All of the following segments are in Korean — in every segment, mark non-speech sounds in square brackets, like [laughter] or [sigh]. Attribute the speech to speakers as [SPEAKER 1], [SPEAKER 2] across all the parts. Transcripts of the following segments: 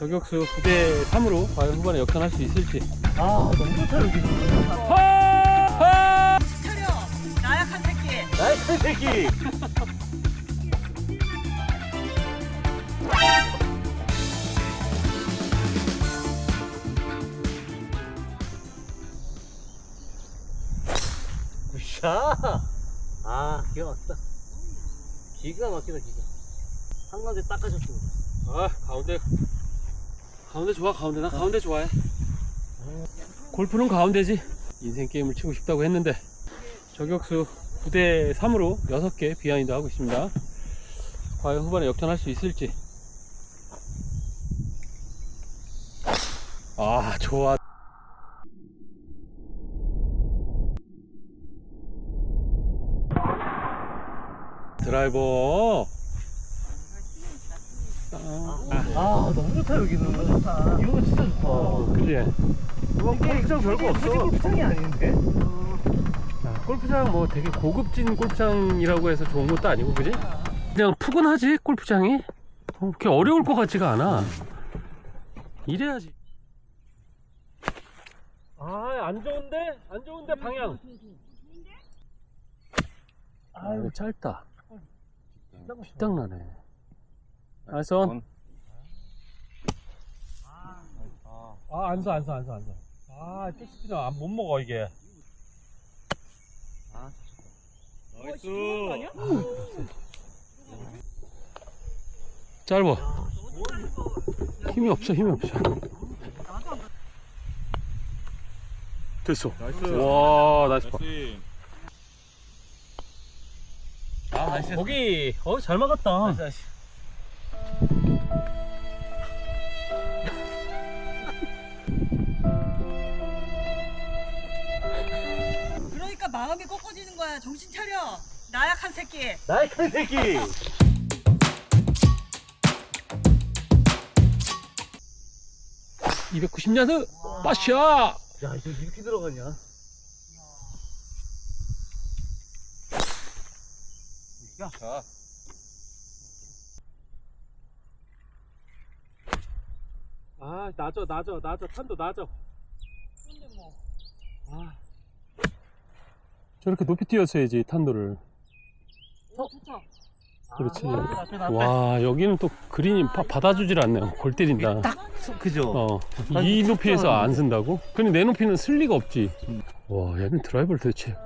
[SPEAKER 1] 저격수 9대 3으로 과연 후반에 역전할 수 있을지.
[SPEAKER 2] 아 너무 좋다 여기.
[SPEAKER 3] 차려. 나약한 새끼.
[SPEAKER 2] 나이스 새끼. 굿샷 아 기가 막히다. 기가 막히다 기가. 한 가운데 닦아줬습니다.
[SPEAKER 1] 아 가운데 가운데 좋아 가운데 나 가운데 좋아해. 골프는 가운데지. 인생 게임을 치고 싶다고 했는데 저격수 9대 3으로 6개 비하인드 하고 있습니다. 과연 후반에 역전할 수 있을지. 아 좋아. 드라이버.
[SPEAKER 2] 아 너무 좋다 여기 는 너무 좋다. 이거 진짜 좋다.
[SPEAKER 1] 그지?
[SPEAKER 2] 골프장 별거 없어. 골프장이 아닌데?
[SPEAKER 1] 야, 골프장 뭐 되게 고급진 골프장이라고 해서 좋은 것도 아니고 그지? 그냥 푸근하지 골프장이? 어, 그렇게 어려울 것 같지가 않아. 이래야지. 아 안 좋은데? 안 좋은데 방향? 아유 짧다. 뒷땅나네 알선 아 안 서 안 서 안 서 안 서 아. 백스피너 안- 못 먹어 이게.
[SPEAKER 3] 나이스.
[SPEAKER 1] 짧아. 힘이 없어 힘이 없어. 됐어. 와 나이스 파.
[SPEAKER 2] 아 나이스.
[SPEAKER 1] 거기 어 잘 막았다.
[SPEAKER 2] 나이스
[SPEAKER 3] 마음이 꺾어지는 거야. 정신 차려. 나약한 새끼.
[SPEAKER 2] 나이스 새끼.
[SPEAKER 1] 이 290야드 빠샤
[SPEAKER 2] 야. 이거 이렇게 들어가냐? 야.
[SPEAKER 1] 아 낮아 낮아 낮아 탄도 낮아
[SPEAKER 3] 근데 뭐.
[SPEAKER 1] 아. 저렇게 높이 뛰었어야지 탄도를
[SPEAKER 3] 어? 좋다
[SPEAKER 1] 그렇지
[SPEAKER 2] 아, 앞에 앞에
[SPEAKER 1] 와 여기는 또 그린이 파- 받아주질 않네요 골 때린다
[SPEAKER 2] 딱 그죠
[SPEAKER 1] 어, 이 높이에서. 안 쓴다고? 근데 내 높이는 쓸 리가 없지. 와, 얘는 드라이버를 도대체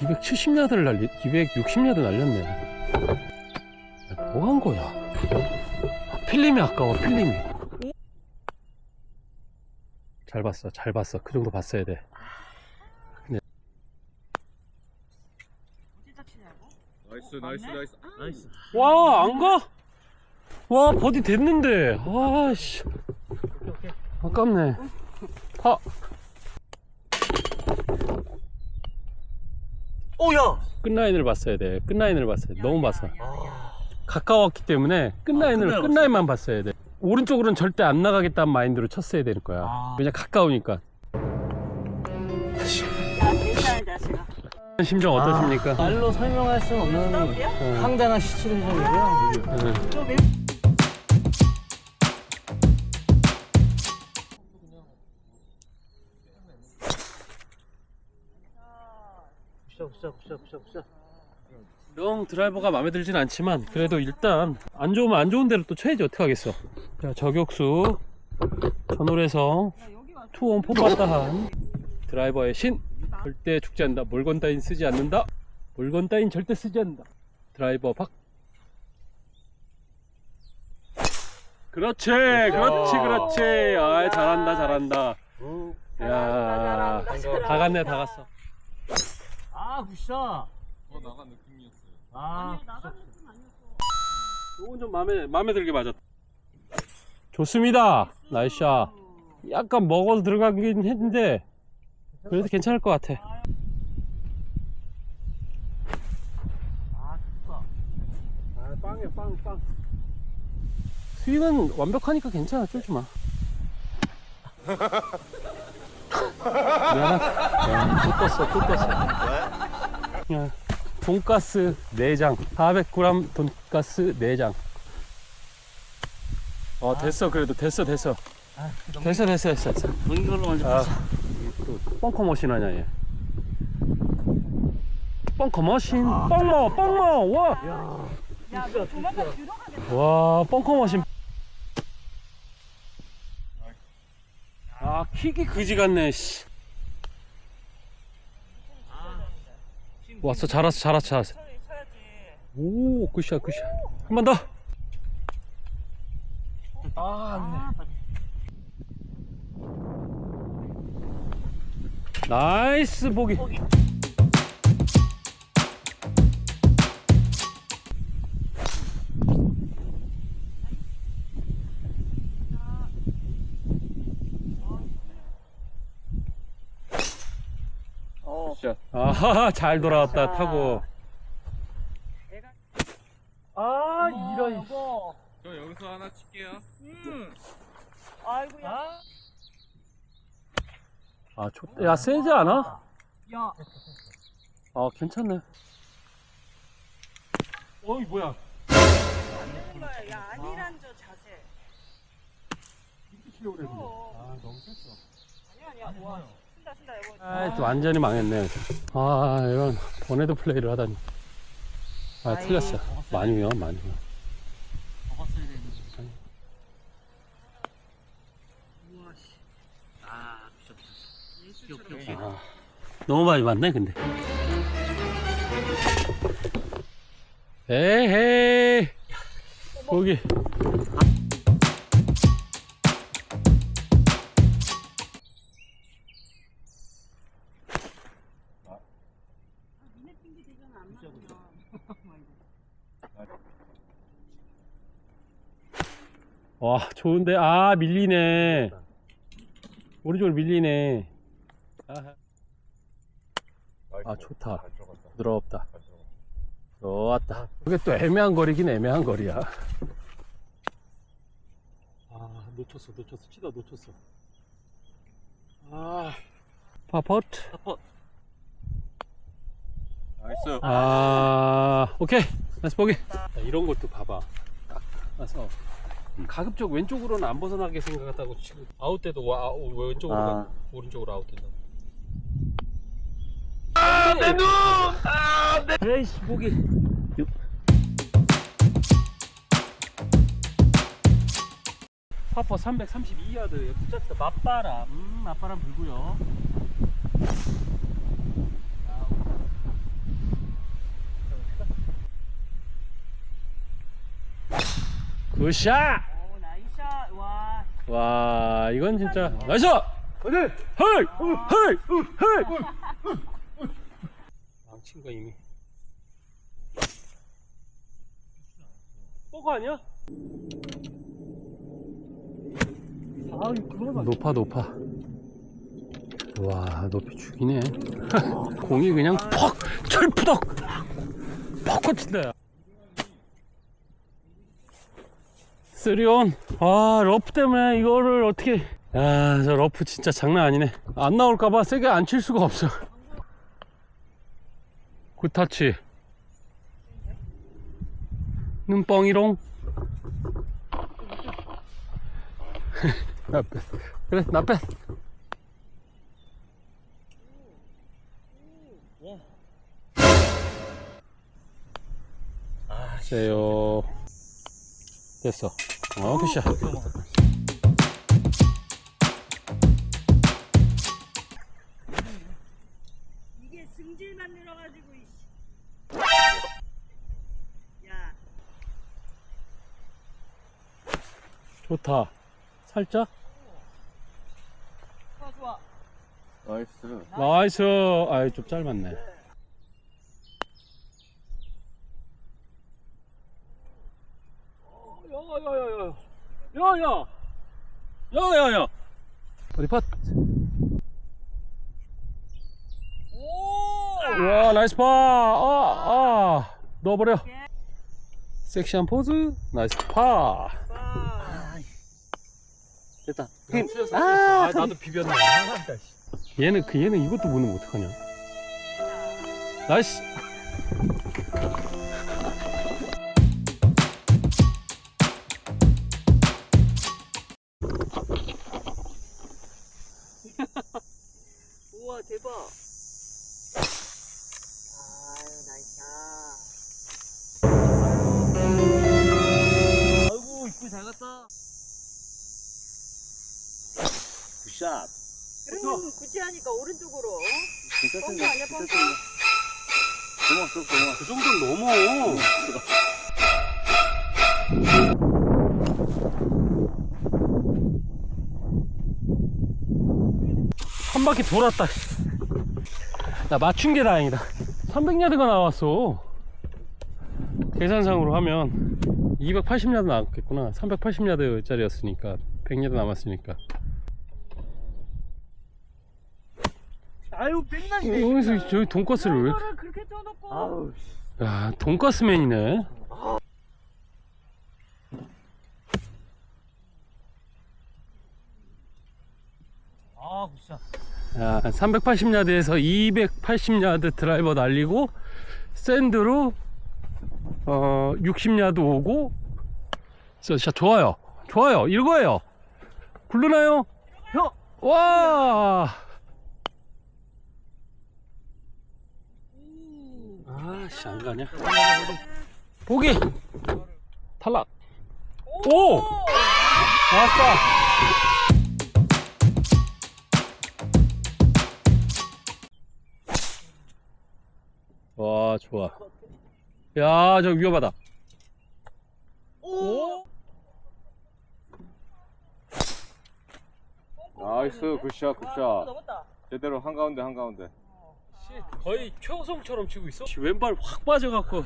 [SPEAKER 1] 270야드를 날리, 260야드 날렸네. 야, 뭐한 거야? 아, 필름이 아까워, 필름이. 잘 봤어, 잘 봤어. 그 정도 봤어야 돼.
[SPEAKER 3] 어디다 치냐고
[SPEAKER 4] 나이스 나이스 나이스
[SPEAKER 2] 나이스
[SPEAKER 1] 와, 안 가? 와, 버디 됐는데. 아, 씨. 아깝네. 파.
[SPEAKER 2] 오야
[SPEAKER 1] 끝라인을 봤어야 돼. 끝라인을 봤어야 돼. 너무 봤어.
[SPEAKER 2] 아,
[SPEAKER 1] 가까웠기 때문에 끝라인을
[SPEAKER 2] 끝라인
[SPEAKER 1] 끝라인만 봤어야 돼. 오른쪽으로는 절대 안 나가겠다는 마인드로 쳤어야 되는 거야.
[SPEAKER 2] 아.
[SPEAKER 1] 그냥 가까우니까. 심정 어떠십니까?
[SPEAKER 2] 말로 설명할 수 없는 황당한
[SPEAKER 3] 왜?
[SPEAKER 2] 굿샷 굿샷 굿샷 굿샷 굿샷
[SPEAKER 1] 영 드라이버가 마음에 들진 않지만 그래도 일단 안 좋으면 안 좋은 대로 또 쳐야지 어떡하겠어. 자 저격수 전홀에서 투원 포바다한 드라이버의 신 절대 죽지 않는다. 몰건 따윈 쓰지 않는다. 몰건 따윈 절대 쓰지 않는다. 드라이버 박. 그렇지, 그렇지, 그렇지. 아, 잘한다, 잘한다.
[SPEAKER 2] 오.
[SPEAKER 1] 야, 다 갔네, 다 갔어.
[SPEAKER 2] 아 굿샷
[SPEAKER 4] 어 나간 느낌이었어요
[SPEAKER 2] 아
[SPEAKER 1] 이건 좀 마음에 마음에 들게 맞았다. 좋습니다. 나이샤. 약간 먹어서 들어가긴 했는데 그래도 괜찮을 것 같아.
[SPEAKER 2] 아 좋다
[SPEAKER 1] 아, 빵이야, 빵, 빵. 스윙은 완벽하니까 괜찮아, 쫄지 마. 미안하다. 야, 또 떴어, 또 떴어. 야, 돈가스 4장, 400g 돈가스 4장. 어 됐어 그래도 됐어 됐어
[SPEAKER 2] 아,
[SPEAKER 1] 됐어 됐어 됐어 됐어
[SPEAKER 2] 넘긴 걸로 먼저
[SPEAKER 1] 아, 또 뻥커 머신 하냐 얘 뻥커 머신 뻥머 뻥머 와
[SPEAKER 3] 야, 너 조만간 들어가겠다.
[SPEAKER 1] 와, 뻥커 머신. 아, 킥이 그지 같네, 씨. 왔어, 잘왔어, 잘왔어, 잘왔어. 오, 굿샷, 굿샷. 한 번 더.
[SPEAKER 2] 아,
[SPEAKER 1] 나이스 보기.
[SPEAKER 2] 어.
[SPEAKER 1] 아하, 잘 돌아왔다, 타고.
[SPEAKER 2] 아, 이런.
[SPEAKER 3] 여보.
[SPEAKER 4] 저 여기서 하나 칠게요.
[SPEAKER 3] 음. 아이고, 야.
[SPEAKER 1] 아, 좋, 야, 세지 않아?
[SPEAKER 3] 야,
[SPEAKER 1] 아, 괜찮네. 어이, 뭐야.
[SPEAKER 3] 이런 거야. 야, 아니란 저 자세.
[SPEAKER 1] 아, 너무 셌어.
[SPEAKER 3] 아니야, 아니야. 와, 신다, 신다, 여보.
[SPEAKER 1] 아, 또 완전히 망했네. 아, 이런 보네드 플레이를 하다니. 아, 틀렸어. 많이요, 많이요.
[SPEAKER 2] 먹었어야 되는데. 우와, 씨. 아, 미쳤다. 역시, 역시.
[SPEAKER 1] 아, 너무 많이 맞네, 근데. 에헤이. 거기. 와, 좋은데. 아, 밀리네. 오른쪽으로 밀리네. 아, 좋다. 부드럽다. 좋았다. 그게 또 애매한 거리긴 애매한 거리야. 아, 놓쳤어, 놓쳤어. 치다 놓쳤어. 아, 파퍼트.
[SPEAKER 2] 파퍼.
[SPEAKER 4] 나이스.
[SPEAKER 1] 아, 오케이. 나이스 보기. 이런 것도 봐봐. 딱 나서 가급적 왼쪽으로는 안 벗어나게 생각했다고 지금 아웃 때도 와, 아웃, 왼쪽으로
[SPEAKER 2] 아.
[SPEAKER 1] 가, 오른쪽으로 아웃 된다고.
[SPEAKER 2] 내 눈! 아, 내. 에이씨, 보기.
[SPEAKER 1] 파퍼 332야드 붙였다 맞바람 음, 맞바람 불고요 굿샷
[SPEAKER 3] 오, 나이샷. 와.
[SPEAKER 1] 와 이건 진짜 나이스 어디 헤이! 헤이! 헤이! 망친 거 이미. 뽀가 아니야?
[SPEAKER 2] 아, 그거
[SPEAKER 1] 높아 높아. 와 높이 죽이네. [laughs] 공이 그냥 퍽! 철푸덕! 퍽 꽂힌다. 쓰리온. 와 러프 때문에 이거를 어떻게 야 저 러프 진짜 장난 아니네. 안 나올까봐 세게 안 칠 수가 없어. 굿타치. 눈뻥이롱. 나 [laughs] 뺐. 그래 나 뺐. 세요. 됐어. 어 굿샷
[SPEAKER 3] 승질만 늘어가지고, 이씨. 야,
[SPEAKER 1] 좋다. 살짝?
[SPEAKER 3] 좋아, 좋아.
[SPEAKER 4] 나이스.
[SPEAKER 1] 나이스. 아이 좀 짧았네. 야야야야야야야. 야야야. 어디 팟
[SPEAKER 3] 오!
[SPEAKER 1] 와 나이스 파 아, 아, 넣어버려 섹시한 포즈 나이스 파
[SPEAKER 3] 와.
[SPEAKER 2] 됐다.
[SPEAKER 1] 힘. 아, 나도 비볐네. 얘는 그 얘는 이것도 못 넣으면 어떡하냐? 나이스.
[SPEAKER 4] 괜찮습니다. 고마웠어, 고마워.
[SPEAKER 1] 그 정도는 넘어. 한 바퀴 돌았다. 나 맞춘 게 다행이다. 300야드가 나왔어. 계산상으로 하면 280야드 나왔겠구나. 380야드짜리였으니까 100야드 남았으니까.
[SPEAKER 2] 아유 뺑난데
[SPEAKER 1] 여기서 저기 돈가스를 왜? 이렇게-
[SPEAKER 3] 그렇게 쪄놓고.
[SPEAKER 2] 아우 씨.
[SPEAKER 1] 야, 돈가스맨이네.
[SPEAKER 2] 아 굿샷
[SPEAKER 1] 야, 380야드에서 280야드 드라이버 날리고 샌드로 어 60야드 오고 자 좋아요 좋아요 이거예요 굴르나요?
[SPEAKER 2] 형!
[SPEAKER 1] 와 아씨 안 가냐? 보기! 탈락! 오! 나왔다! 와 좋아. 야 저 위험하다. 오!
[SPEAKER 4] 나이스, 굿샷, 굿샷.
[SPEAKER 3] 넘었다.
[SPEAKER 4] 제대로 한가운데, 한가운데.
[SPEAKER 1] 거의 최호성처럼 치고 있어. 왼발 확 빠져갖고.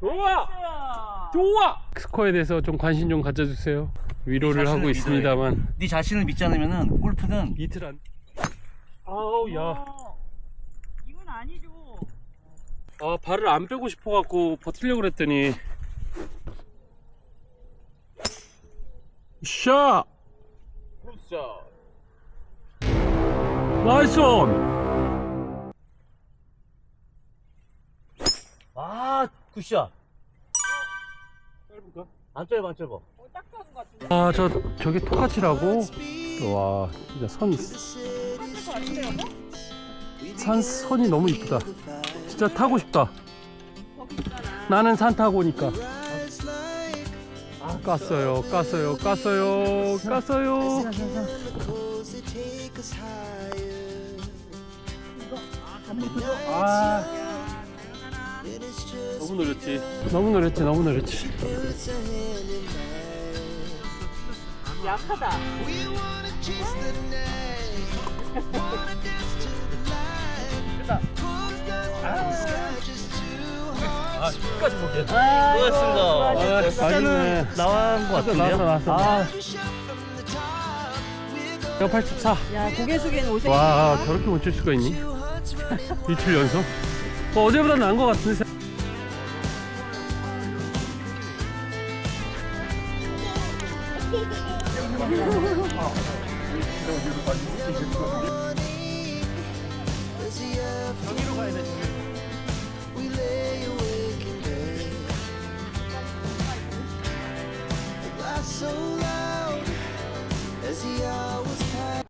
[SPEAKER 1] 우와 좋아! 스코어에 대해서 좀 관심 좀 가져주세요. 위로를 하고
[SPEAKER 2] 자신을
[SPEAKER 1] 있습니다만.
[SPEAKER 2] 네 자신을 믿지 않으면은 골프는
[SPEAKER 1] 이틀 안. 아우 야.
[SPEAKER 3] 어, 이건 아니죠.
[SPEAKER 1] 아 발을 안 빼고 싶어갖고 버틸려고 그랬더니. 샷!
[SPEAKER 4] 굿샷.
[SPEAKER 1] 나이스 온
[SPEAKER 2] 아 굿샷. 안 짧아 안 짧아.
[SPEAKER 3] 어, 딱 좋은 것 같은데.
[SPEAKER 1] 아 저 저게 똑같이라고? 와 진짜 선
[SPEAKER 3] 똑같을 것 같은데 여보?
[SPEAKER 1] 산 선이 너무 이쁘다. 진짜 타고 싶다.
[SPEAKER 3] 거기 있잖아.
[SPEAKER 1] 나는 산 타고니까. 아. 깠어요 깠어요 깠어요 깠어요. 아 너무 노렸지 너무 노렸지 너무 노렸지
[SPEAKER 3] 약하다.
[SPEAKER 1] 아 끝까지 보게
[SPEAKER 2] 수고하셨습니다
[SPEAKER 1] 아,
[SPEAKER 2] 숫자는
[SPEAKER 1] 아쉽네.
[SPEAKER 2] 나온 것 같은데요?
[SPEAKER 1] 나왔어, 나왔어.
[SPEAKER 2] 아,
[SPEAKER 1] 184
[SPEAKER 3] 야 고개 숙이는 오색.
[SPEAKER 1] 와 저렇게 못 칠 수가 있니? [laughs] 이틀 연속? 뭐 어제보다 나은 것 같은데 everybody.